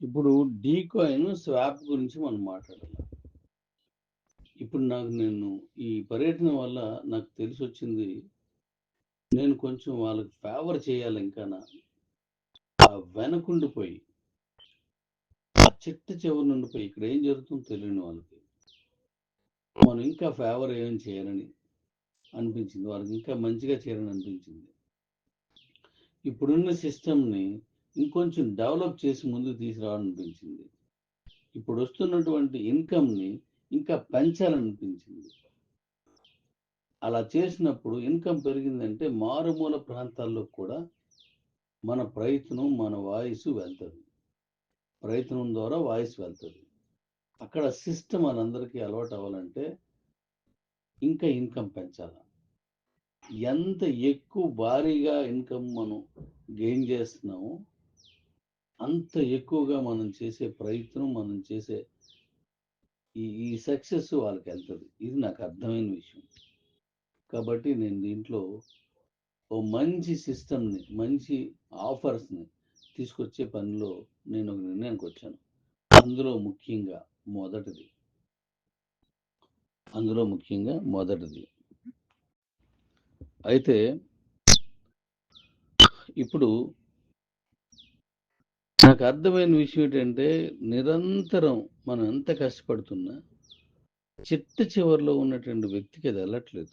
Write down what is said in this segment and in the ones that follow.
ఇప్పుడు D coin swap గురించి మనం మాట్లాడాలి. ఇప్పుడు నాకు నేను ఈ పర్యటన వల్ల నాకు తెలిసి వచ్చింది నేను కొంచెం వాళ్ళకి ఫేవర్ చేయాలి ఇంకా ఆ వెనకుండిపోయి ఆ చిట్ట చివరి నుండిపోయి ఇక్కడ ఏం జరుగుతుందో తెలియని వాళ్ళకి మనం ఇంకా ఫేవర్ ఏం చేయాలని అనిపించింది వాళ్ళకి ఇంకా మంచిగా చేయాలని అనిపించింది. ఇప్పుడున్న సిస్టమ్ని ఇంకొంచెం డెవలప్ చేసి ముందుకు తీసుకురావాలనిపించింది. ఇప్పుడు వస్తున్నటువంటి ఇన్కమ్ని ఇంకా పెంచాలనిపించింది. అలా చేసినప్పుడు ఇన్కమ్ పెరిగిందంటే మారుమూల ప్రాంతాల్లో కూడా మన ప్రయత్నం మన వాయిస్ వెళ్తుంది. ప్రయత్నం ద్వారా వాయిస్ వెళ్తుంది. అక్కడ సిస్టమ్ వాళ్ళందరికీ అలవాటు అవ్వాలంటే ఇంకా ఇన్కమ్ పెంచాలి. ఎంత ఎక్కువ భారీగా ఇన్కమ్ మనం గెయిన్ చేస్తున్నామో అంత ఎక్కువగా మనం చేసే ప్రయత్నం మనం చేసే ఈ ఈ సక్సెస్ వాళ్ళకి వెళ్తుంది. ఇది నాకు అర్థమైన విషయం. కాబట్టి నేను దీంట్లో ఓ మంచి సిస్టమ్ని మంచి ఆఫర్స్ని తీసుకొచ్చే పనిలో నేను ఒక నిర్ణయానికి వచ్చాను. అందులో ముఖ్యంగా మొదటిది. అందులో ముఖ్యంగా మొదటిది. అయితే ఇప్పుడు నాకు అర్థమైన విషయం ఏంటంటే నిరంతరం మనం ఎంత కష్టపడుతున్నా చిట్ట చివరిలో ఉన్నటువంటి వ్యక్తికి అది వెళ్ళట్లేదు.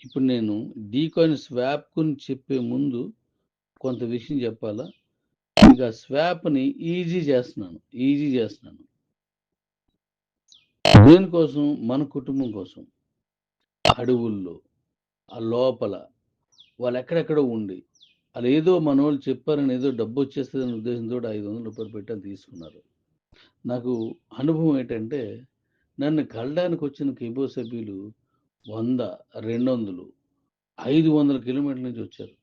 ఇప్పుడు నేను డీకాయిన్ స్వాప్ గురించి చెప్పే ముందు కొంత విషయం చెప్పాలా? ఇంకా స్వాప్ని ఈజీ చేస్తున్నాను ఈజీ చేస్తున్నాను. దేనికోసం మన కుటుంబం కోసం. అడవుల్లో ఆ లోపల వాళ్ళు ఎక్కడెక్కడో ఉండి వాళ్ళు ఏదో మన వాళ్ళు చెప్పారని ఏదో డబ్బు వచ్చేస్తుందనే ఉద్దేశంతో ఐదు వందల రూపాయలు పెట్టని తీసుకున్నారు. నాకు అనుభవం ఏంటంటే నన్ను కలడానికి వచ్చిన కిబో సభ్యులు వంద రెండు వందలు ఐదు వందల కిలోమీటర్ల నుంచి వచ్చారు.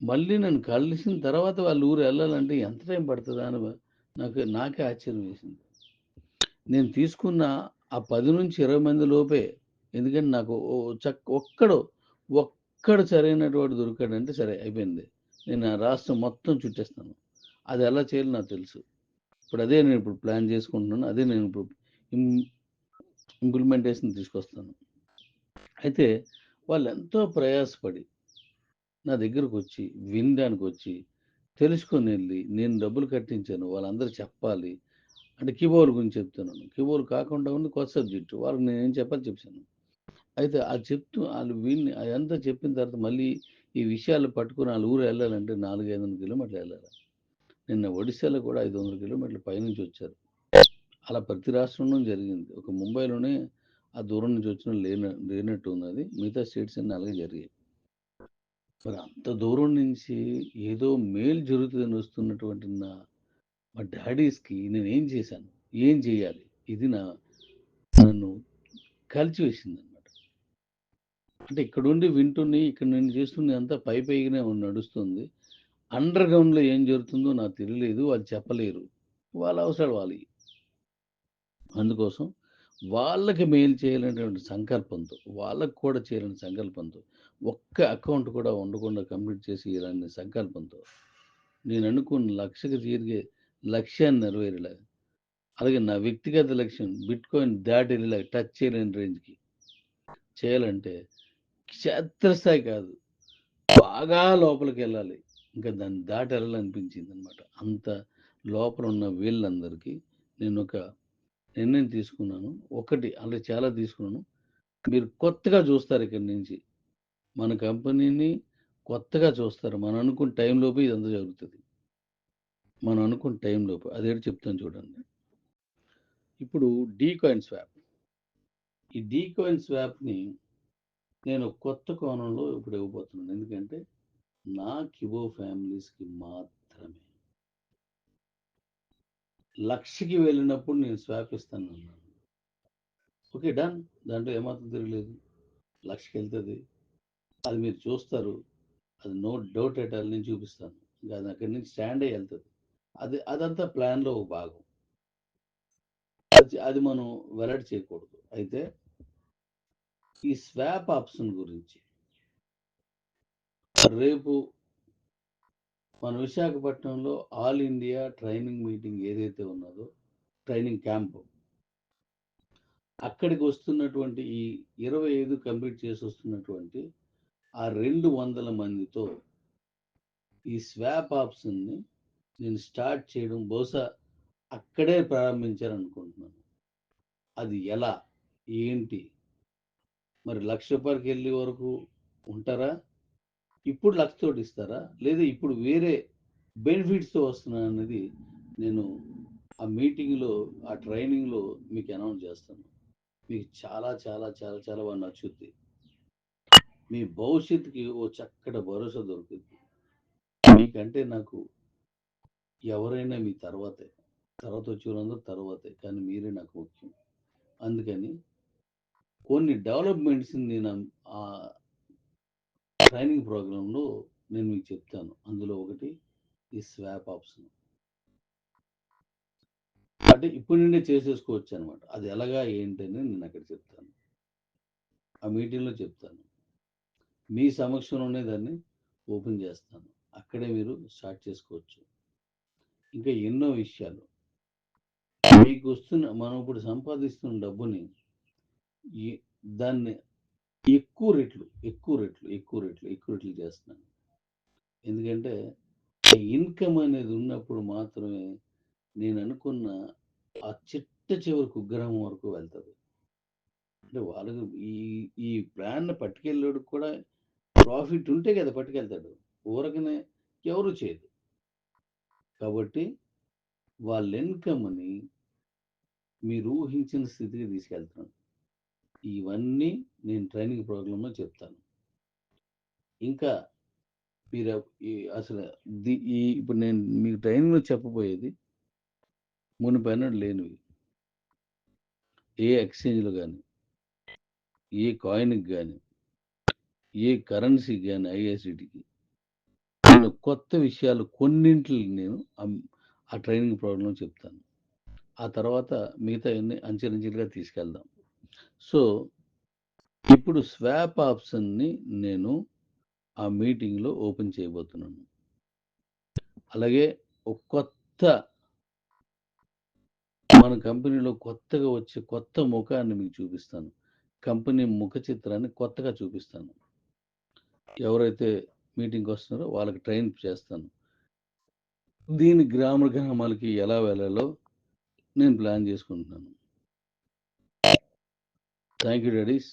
మళ్ళీ నన్ను కలిసిన తర్వాత వాళ్ళ ఊరు వెళ్ళాలంటే ఎంత టైం పడుతుందా అని నాకు నాకే ఆశ్చర్యం వేసింది. నేను తీసుకున్న ఆ పది నుంచి ఇరవై మంది లోపే ఎందుకంటే నాకు చక్ ఒక్కడు ఎక్కడ సరైనటువంటి దొరికాడంటే సరే అయిపోయింది. నేను ఆ రాష్ట్రం మొత్తం చుట్టేస్తాను. అది ఎలా చేయాలో నాకు తెలుసు. ఇప్పుడు అదే నేను ఇప్పుడు ప్లాన్ చేసుకుంటున్నాను. అదే నేను ఇప్పుడు ఇంప్లిమెంటేషన్ తీసుకొస్తాను. అయితే వాళ్ళు ఎంతో ప్రయాసపడి నా దగ్గరకు వచ్చి వినడానికి వచ్చి తెలుసుకొని వెళ్ళి నేను డబ్బులు కట్టించాను వాళ్ళందరూ చెప్పాలి. అంటే కీబోర్డ్ గురించి చెప్తున్నాను. కీబోర్డ్ కాకుండా ఉంది కొత్త సబ్జెక్టు. వాళ్ళకి నేను ఏం చెప్పాలి చెప్పాను అయితే అది చెప్తూ వాళ్ళు వీళ్ళని అదంతా చెప్పిన తర్వాత మళ్ళీ ఈ విషయాలు పట్టుకుని వాళ్ళ ఊరు వెళ్ళాలంటే నాలుగు ఐదు వందల కిలోమీటర్లు వెళ్ళాలి. నిన్న ఒడిశాలో కూడా ఐదు వందల కిలోమీటర్ల పైనుంచి వచ్చారు. అలా ప్రతి రాష్ట్రంలో జరిగింది. ఒక ముంబైలోనే ఆ దూరం నుంచి వచ్చిన లేన లేనట్టు ఉన్నది. మిగతా స్టేట్స్ అన్ని అలాగే జరిగాయి. మరి అంత దూరం నుంచి ఏదో మేలు జరుగుతుందని వస్తున్నటువంటి నా మా డాడీస్కి నేను ఏం చేశాను? ఏం చేయాలి? ఇది నా నన్ను కలిచివేసింది అంటే ఇక్కడ ఉండి వింటుని ఇక్కడ నేను చేస్తుంది అంతా పై పైగానే నడుస్తుంది. అండర్ గ్రౌండ్లో ఏం జరుగుతుందో నాకు తెలియలేదు వాళ్ళు చెప్పలేరు. వాళ్ళ అవసరాలు వాళ్ళకి. అందుకోసం వాళ్ళకి మెయిల్ చేయాలనేటువంటి సంకల్పంతో వాళ్ళకు కూడా చేయాలని సంకల్పంతో ఒక్క అకౌంట్ కూడా ఉండకుండా కంప్లీట్ చేసి ఇలాంటి సంకల్పంతో నేను అనుకున్న లక్షకు తిరిగే లక్ష్యాన్ని నెరవేరేలా. అలాగే నా వ్యక్తిగత లక్ష్యం బిట్ కాయిన్ దాటి వెళ్ళేలా టచ్ చేయలేని రేంజ్కి చేయాలంటే క్షేత్రస్థాయి కాదు. బాగా లోపలికి వెళ్ళాలి ఇంకా దాన్ని దాటి వెళ్ళాలనిపించింది అనమాట అంత లోపల ఉన్న వీళ్ళందరికీ నేను ఒక నిర్ణయం తీసుకున్నాను. ఒకటి అలా చాలా తీసుకున్నాను. మీరు కొత్తగా చూస్తారు ఇక్కడి నుంచి. మన కంపెనీని కొత్తగా చూస్తారు. మనం అనుకున్న టైంలోపు ఇదంతా జరుగుతుంది. మనం అనుకున్న టైంలోపు అదేంటి చెప్తాను చూడండి. ఇప్పుడు డీ కాయిన్ స్వాప్. ఈ డీ కాయిన్ స్వాప్ని నేను కొత్త కోణంలో ఇప్పుడు ఇవ్వబోతున్నాను. ఎందుకంటే నా కిబో ఫ్యామిలీస్కి మాత్రమే. లక్షకి వెళ్ళినప్పుడు నేను స్వాపిస్తాను అన్నాను ఓకే డన్. దాంట్లో ఏమాత్రం తిరగలేదు. లక్షకి వెళ్తుంది. అది మీరు చూస్తారు. అది నో డౌట్ ఎటాల్ నేను చూపిస్తాను. ఇంకా అది అక్కడి నుంచి స్టాండ్ అయ్యి వెళ్తుంది. అది అదంతా ప్లాన్లో ఒక భాగం. అది అది మనం వెరైట్ చేయకూడదు. అయితే ఈ స్వాప్ ఆప్షన్ గురించి. రేపు మన విశాఖపట్నంలో ఆల్ ఇండియా ట్రైనింగ్ మీటింగ్ ఏదైతే ఉన్నదో ట్రైనింగ్ క్యాంపు అక్కడికి వస్తున్నటువంటి ఈ ఇరవై ఐదు కంప్లీట్ చేసి వస్తున్నటువంటి ఆ రెండు వందల మందితో ఈ స్వాప్ ఆప్షన్ని నేను స్టార్ట్ చేయడం బహుశా అక్కడే ప్రారంభించాలనుకుంటున్నాను. అది ఎలా ఏంటి మరి లక్ష రూపాయలకి వెళ్ళే వరకు ఉంటారా? ఇప్పుడు లక్షతోటి ఇస్తారా? లేదా ఇప్పుడు వేరే బెనిఫిట్స్తో వస్తున్నా అనేది నేను ఆ మీటింగ్లో ఆ ట్రైనింగ్లో మీకు అనౌన్స్ చేస్తాను. మీకు చాలా చాలా చాలా చాలా బాగా నచ్చుద్ది. మీ భవిష్యత్తుకి ఓ చక్కటి భరోసా దొరుకుతుంది మీకంటే నాకు ఎవరైనా మీ తర్వాతే. తర్వాత వచ్చే తర్వాతే. కానీ మీరే నాకు ముఖ్యం. అందుకని కొన్ని డెవలప్మెంట్స్ నేను ఆ ట్రైనింగ్ ప్రోగ్రాంలో నేను మీకు చెప్తాను. అందులో ఒకటి ఈ స్వాప్ ఆప్షన్ అంటే ఇప్పటి నుండే చేసేసుకోవచ్చు అనమాట అది ఎలాగా ఏంటని నేను అక్కడ చెప్తాను. ఆ మీటింగ్లో చెప్తాను. మీ సమక్షంలోనే దాన్ని ఓపెన్ చేస్తాను. అక్కడే మీరు స్టార్ట్ చేసుకోవచ్చు. ఇంకా ఎన్నో విషయాలు. మీకు వస్తున్న మనం ఇప్పుడు సంపాదిస్తున్న డబ్బుని ఈ- దాన్ని ఎక్కువ రెట్లు ఎక్కువ రెట్లు ఎక్కువ రెట్లు ఎక్కువ రెట్లు చేస్తున్నాను. ఎందుకంటే ఇన్కమ్ అనేది ఉన్నప్పుడు మాత్రమే నేను అనుకున్న ఆ చిట్ట చివరి కుగ్రహం వరకు వెళ్తుంది. అంటే వాళ్ళకి ఈ ఈ ప్లాన్ పట్టుకెళ్ళాడు కూడా ప్రాఫిట్ ఉంటే కదా పట్టుకెళ్తాడు. ఊరకనే ఎవరు చేయదు కాబట్టి వాళ్ళ ఇన్కమ్ని మీరు ఊహించిన స్థితికి తీసుకెళ్తున్నాను. ఇవన్నీ నేను ట్రైనింగ్ ప్రోగ్రాంలో చెప్తాను. ఇంకా మీరు అసలు ది- ఈ ఇప్పుడు నేను మీకు ట్రైనింగ్లో చెప్పబోయేది మునిపైన లేనివి. ఏ ఎక్స్చేంజ్లో కానీ ఏ కాయిన్కి కానీ ఏ కరెన్సీకి కానీ ఐఎస్డికి కొత్త విషయాలు కొన్నింటిని నేను ఆ- ఆ ట్రైనింగ్ ప్రోగ్రాంలో చెప్తాను. ఆ తర్వాత మిగతా అన్ని అంచెలంచెలుగా తీసుకెళ్దాం. సో ఇప్పుడు స్వాప్ ఆప్షన్ని నేను ఆ మీటింగ్లో ఓపెన్ చేయబోతున్నాను. అలాగే ఒక కొత్త మన కంపెనీలో కొత్తగా వచ్చే కొత్త ముఖాన్ని మీకు చూపిస్తాను. కంపెనీ ముఖ చిత్రాన్ని కొత్తగా చూపిస్తాను. ఎవరైతే మీటింగ్కి వస్తున్నారో వాళ్ళకి ట్రైన్ చేస్తాను. దీని గ్రామ గ్రామాలకి ఎలా వెళ్ళాలో నేను ప్లాన్ చేసుకుంటున్నాను. Thank you daddies.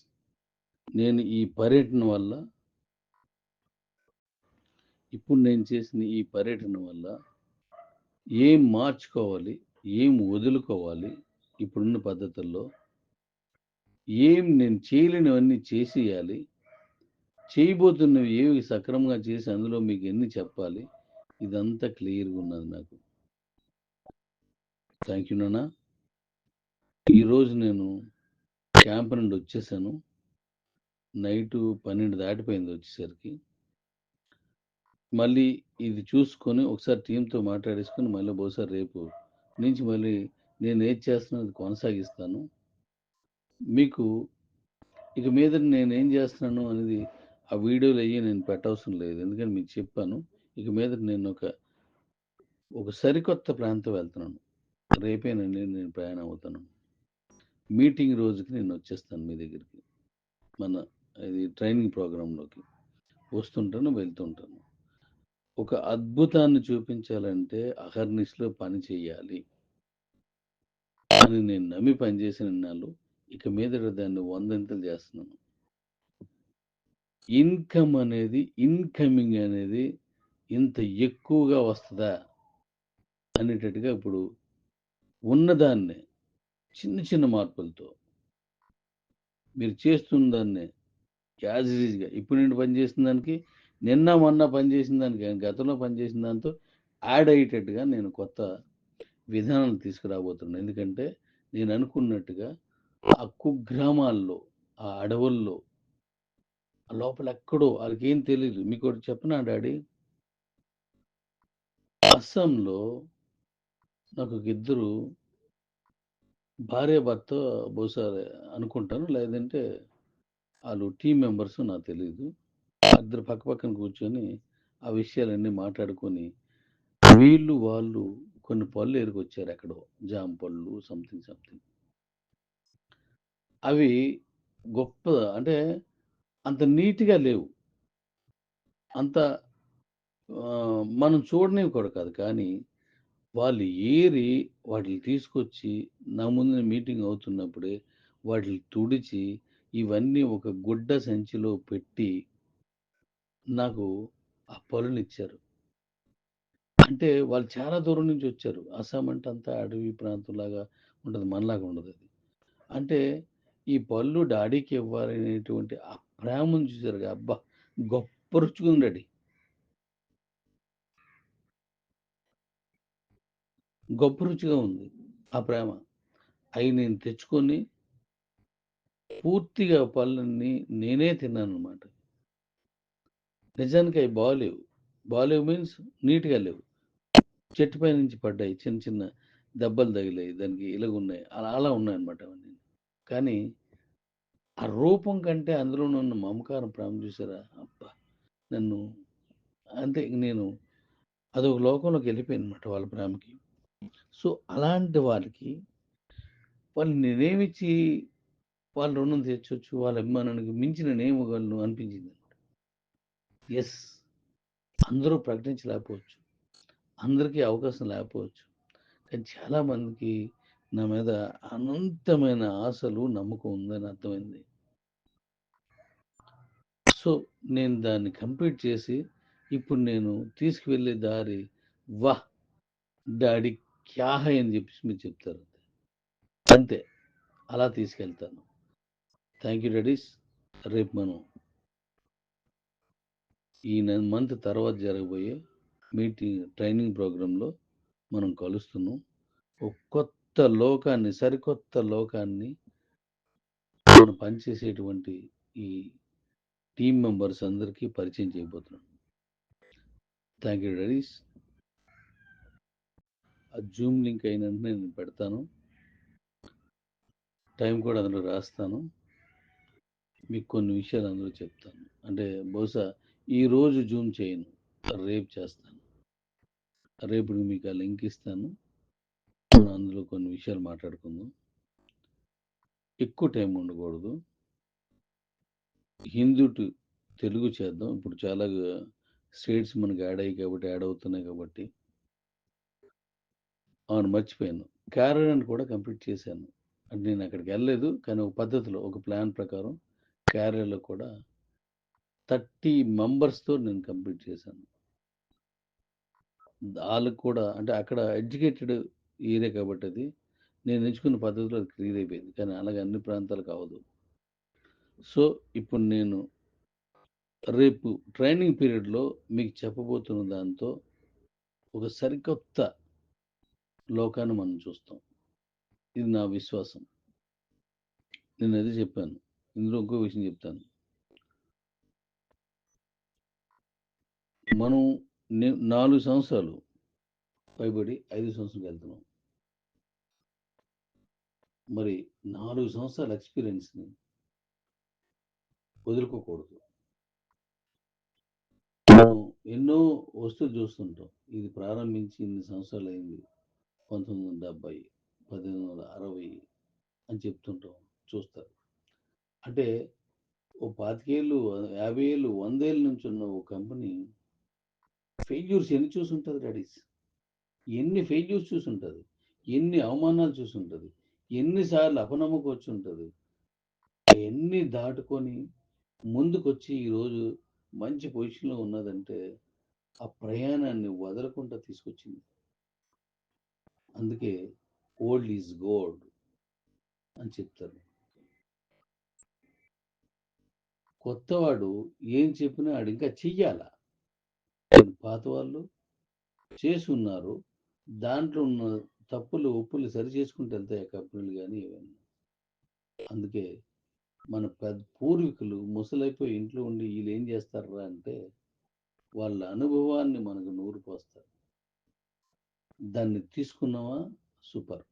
నేను ఈ పర్యటన వల్ల ఇప్పుడు నేను చేసిన ఈ పర్యటన వల్ల ఏం మార్చుకోవాలి ఏం వదులుకోవాలి ఇప్పుడున్న పద్ధతుల్లో ఏం నేను చేయలేనివన్నీ చేసేయాలి చేయబోతున్నవి ఏవి సక్రమంగా చేసి అందులో మీకు ఎన్ని చెప్పాలి ఇదంతా క్లియర్గా ఉన్నది నాకు. థ్యాంక్ యూ నాన్న. ఈరోజు నేను క్యాంప్ నుండి వచ్చేసాను. నైటు పన్నెండు దాటిపోయింది వచ్చేసరికి. మళ్ళీ ఇది చూసుకొని ఒకసారి టీంతో మాట్లాడేసుకొని మళ్ళీ బహుశా రేపు నుంచి మళ్ళీ నేను ఏది చేస్తున్నది కొనసాగిస్తాను. మీకు ఇక మీద నేను ఏం చేస్తున్నాను అనేది ఆ వీడియోలు అయ్యి నేను పెట్టవసరం లేదు. ఎందుకని మీకు చెప్పాను. ఇక మీద నేను ఒక ఒక సరికొత్త ప్రాంతం వెళ్తున్నాను. రేపేనండి నేను ప్రయాణం అవుతాను. మీటింగ్ రోజుకి నేను వచ్చేస్తాను మీ దగ్గరికి. మన ఇది ట్రైనింగ్ ప్రోగ్రాంలోకి. వస్తుంటాను వెళ్తుంటాను. ఒక అద్భుతాన్ని చూపించాలంటే అహర్నిస్లో పని చేయాలి. అని నేను నమ్మి పనిచేసిన నాళ్ళు ఇక మీద దాన్ని వందంతలు చేస్తున్నాను. ఇన్కమ్ అనేది ఇన్కమింగ్ అనేది ఇంత ఎక్కువగా వస్తుందా అనేటట్టుగా ఇప్పుడు ఉన్నదాన్నే చిన్న చిన్న మార్పులతో మీరు చేస్తున్న దాన్ని యాజ్ ఈజ్గా. ఇప్పుడు నేను పనిచేసిన దానికి నిన్న మొన్న పనిచేసిన దానికి గతంలో పనిచేసిన దాంతో యాడ్ అయ్యేటట్టుగా నేను కొత్త విధానాలు తీసుకురాబోతున్నాను. ఎందుకంటే నేను అనుకున్నట్టుగా ఆ కుగ్రామాల్లో ఆ అడవుల్లో ఆ లోపల ఎక్కడో వాళ్ళకేం తెలియదు మీకు ఒకటి చెప్పనా డాడీ? అస్సాంలో నాకు ఒక ఇద్దరు భార్య భర్త బహుశా అనుకుంటాను. లేదంటే వాళ్ళు టీం మెంబర్స్ నాకు తెలియదు ఇద్దరు పక్క పక్కన కూర్చొని ఆ విషయాలన్నీ మాట్లాడుకొని వీళ్ళు వాళ్ళు కొన్ని పళ్ళు ఎరుకొచ్చారు ఎక్కడో. జామ పళ్ళు సంథింగ్ సంథింగ్ అవి గొప్ప అంటే అంత నీట్గా లేవు. అంత మనం చూడనివి కూడా కాదు. కానీ వాళ్ళు ఏరి వాటిని తీసుకొచ్చి నా ముందు మీటింగ్ అవుతున్నప్పుడే వాటిని తుడిచి ఇవన్నీ ఒక గుడ్డ సంచిలో పెట్టి నాకు ఆ పళ్ళుని ఇచ్చారు. అంటే వాళ్ళు చాలా దూరం నుంచి వచ్చారు. అస్సాం అంటే అంతా అడవి ప్రాంతంలాగా ఉంటుంది మనలాగా ఉండదు అది. అంటే ఈ పళ్ళు డాడీకి ఇవ్వాలనేటువంటి ఆ ప్రేమను చూసారు అబ్బా! గొప్ప రుచిగా డాడీ గొప్ప రుచిగా ఉంది ఆ ప్రేమ. అవి నేను తెచ్చుకొని పూర్తిగా పళ్ళని నేనే తిన్నాను అనమాట నిజానికి అవి బాగాలేవు బాగాలేవు మీన్స్ నీట్గా లేవు. చెట్టు పై నుంచి పడ్డాయి చిన్న చిన్న దెబ్బలు తగిలాయి దానికి ఇలాగున్నాయి అలా అలా ఉన్నాయి అనమాట అవన్నీ. కానీ ఆ రూపం కంటే అందులో ఉన్న మమకారం ప్రేమ చూసారా? అబ్బా! నన్ను అంతే నేను అదొక లోకంలోకి వెళ్ళిపోయింది అనమాట వాళ్ళ ప్రేమకి. సో అలాంటి వాళ్ళకి వాళ్ళు నేనేమిచ్చి వాళ్ళ రుణం తెచ్చొచ్చు వాళ్ళ అభిమానానికి మించిన నేను అనిపించింది అనమాట. ఎస్ అందరూ ప్రకటించలేకపోవచ్చు. అందరికీ అవకాశం లేకపోవచ్చు. కానీ చాలామందికి నా మీద అనంతమైన ఆశలు నమ్మకం ఉందని అర్థమైంది. సో నేను దాన్ని కంప్లీట్ చేసి ఇప్పుడు నేను తీసుకువెళ్ళే దారి వాహ్! డాడీ క్యా అని చెప్పేసి మీరు చెప్తారు అంతే. అలా తీసుకెళ్తాను. Thank you daddies. రేపు మనం ఈ మంత్ తర్వాత జరగబోయే మీటింగ్ ట్రైనింగ్ ప్రోగ్రాంలో మనం కలుస్తున్నాం. ఒక కొత్త లోకాన్ని సరికొత్త లోకాన్ని మనం పనిచేసేటువంటి ఈ టీం మెంబర్స్ అందరికీ పరిచయం చేయబోతున్నాం. Thank you daddies. ఆ జూమ్ లింక్ అయిన నేను పెడతాను. టైం కూడా అందులో రాస్తాను. మీకు కొన్ని విషయాలు అందులో చెప్తాను. అంటే బహుశా ఈరోజు జూమ్ చేయను రేపు చేస్తాను. రేపు మీకు ఆ లింక్ ఇస్తాను. మనం అందులో కొన్ని విషయాలు మాట్లాడుకుందాం. ఎక్కువ టైం ఉండకూడదు. హిందూ టు తెలుగు చేద్దాం. ఇప్పుడు చాలా స్టేట్స్ మనకి యాడ్ అయ్యి కాబట్టి యాడ్ అవుతున్నాయి కాబట్టి. అవును. మర్చిపోయాను. క్యారన్ కూడా కంప్లీట్ చేశాను. అంటే నేను అక్కడికి వెళ్ళలేదు. కానీ ఒక పద్ధతిలో ఒక ప్లాన్ ప్రకారం క్యారియర్లో కూడా థర్టీ మెంబర్స్తో నేను కంప్లీట్ చేశాను. వాళ్ళకు కూడా అంటే అక్కడ ఎడ్యుకేటెడ్ ఏరియా కాబట్టి అది. నేను ఎంచుకున్న పద్ధతిలో అది క్లియర్ అయిపోయింది. కానీ అలాగే అన్ని ప్రాంతాలకు కావదు సో ఇప్పుడు నేను రేపు ట్రైనింగ్ పీరియడ్లో మీకు చెప్పబోతున్న దాంతో ఒక సరికొత్త లోకాన్ని మనం చూస్తాం. ఇది నా విశ్వాసం. నేను అదే చెప్పాను. ఇందులో ఇంకో విషయం చెప్తాను. మనం నాలుగు సంవత్సరాలు పైబడి ఐదు సంవత్సరాలకు వెళ్తున్నాం. మరి నాలుగు సంవత్సరాల ఎక్స్పీరియన్స్ని వదులుకోకూడదు. మనం ఎన్నో వస్తువులు చూస్తుంటాం. ఇది ప్రారంభించి ఇన్ని సంవత్సరాలు అయింది. పంతొమ్మిది వందల డెబ్బై పద్దెనిమిది వందల అరవై అని చెప్తుంటాం చూస్తారు. అంటే ఓ పాతికేళ్ళు యాభై ఏళ్ళు వందేళ్ళ నుంచి ఉన్న ఓ కంపెనీ ఫెయిల్యూర్స్ ఎన్ని చూసుంటుంది డాడీస్? ఎన్ని ఫెయిల్యూర్స్ చూసుంటుంది? ఎన్ని అవమానాలు చూసుంటుంది? ఎన్నిసార్లు అపనమ్మకం వచ్చి ఉంటుంది ఎన్ని దాటుకొని ముందుకొచ్చి ఈరోజు మంచి పొజిషన్లో ఉన్నదంటే ఆ ప్రయాణాన్ని వదలకుండా తీసుకొచ్చింది. అందుకే ఓల్డ్ ఈజ్ గోల్డ్ అని చెప్తారు. కొత్తవాడు ఏం చెప్పినా ఆడు ఇంకా చెయ్యాల. పాత వాళ్ళు చేసి ఉన్నారు. దాంట్లో ఉన్న తప్పులు ఒప్పులు సరి చేసుకుంటే వెళ్తాయి ఆ కంపెనీలు కానీ ఏమైనా అందుకే మన పెద్ద పూర్వీకులు ముసలైపోయి ఇంట్లో ఉండి వీళ్ళు ఏం చేస్తారా అంటే వాళ్ళ అనుభవాన్ని మనకు నూరు పోస్తారు. దాన్ని తీసుకున్నావా? సూపర్.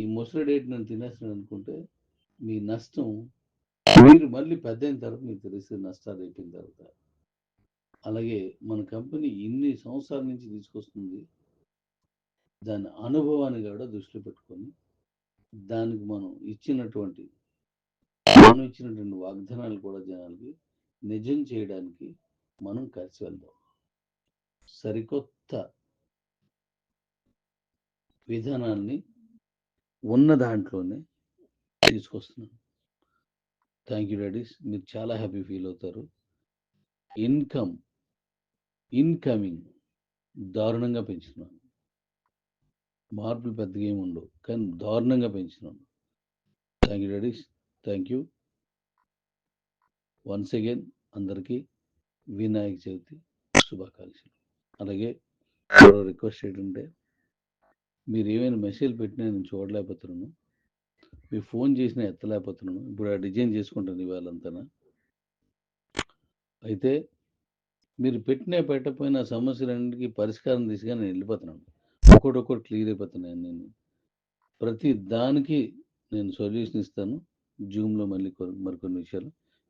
ఈ ముసలి డేట్ నన్ను తినేస్తాను అనుకుంటే మీ నష్టం మీరు మళ్ళీ పెద్ద అయిన తర్వాత మీకు తెలిసే నష్టాలు అయిపోయిన తర్వాత. అలాగే మన కంపెనీ ఇన్ని సంవత్సరాల నుంచి తీసుకొస్తుంది. దాని అనుభవాన్ని కూడా దృష్టిలో పెట్టుకొని దానికి మనం ఇచ్చినటువంటి మనం ఇచ్చినటువంటి వాగ్దానాలు కూడా జనాలకి నిజం చేయడానికి మనం కలిసి వెళ్దాం. సరికొత్త విధానాన్ని ఉన్న దాంట్లోనే తీసుకొస్తున్నాను. థ్యాంక్ యూ డాడీస్ మీరు చాలా హ్యాపీ ఫీల్ అవుతారు. ఇన్కమ్ ఇన్కమింగ్ దారుణంగా పెంచుతున్నాను. మార్పులు పెద్దగా ఏమి ఉండవు కానీ దారుణంగా పెంచుతున్నాను. Thank you daddies thank you once again అందరికీ వినాయక చవితి శుభాకాంక్షలు. అలాగే రిక్వెస్ట్ ఏంటంటే మీరు ఏమైనా మెసేజ్ పెట్టినా నేను చూడలేకపోతున్నాను. మీరు ఫోన్ చేసినా ఎత్తలేకపోతున్నాను. ఇప్పుడు ఆ డిజైన్ చేసుకుంటాను ఇవాళంతా అయితే మీరు పెట్టినా పెట్టకపోయినా సమస్యలన్నిటికీ పరిష్కారం తీసుకొని నేను వెళ్ళిపోతున్నాను. ఒక్కొక్కటి క్లియర్ అయిపోతున్నాను నేను. ప్రతి దానికి నేను సొల్యూషన్ ఇస్తాను. జూమ్లో మళ్ళీ కొ- మరికొన్ని విషయాలు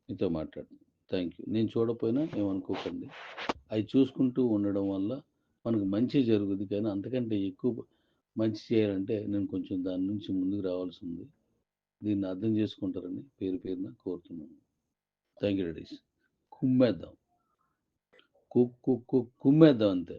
మీతో మాట్లాడు థ్యాంక్ యూ నేను చూడకపోయినా ఏమనుకోకండి. అవి చూసుకుంటూ ఉండడం వల్ల మనకు మంచి జరుగుతుంది కానీ అంతకంటే ఎక్కువ మంచి చేయాలంటే నేను కొంచెం దాని నుంచి ముందుకు రావాల్సి ఉంది దీన్ని అర్థం చేసుకుంటారని పేరు పేరున కోరుతున్నాను. థ్యాంక్ యూ రెడీస్ కుమ్మేద్దాం కు కు కుమ్మేద్దాం అంతే.